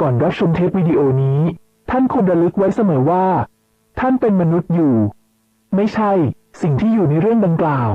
ก่อนรับชมเทปวิดีโอนี้ ท่านควรระลึกไว้เสมอว่า ท่านเป็นมนุษย์อยู่ ไม่ใช่สิ่งที่อยู่ในเรื่องดังกล่าว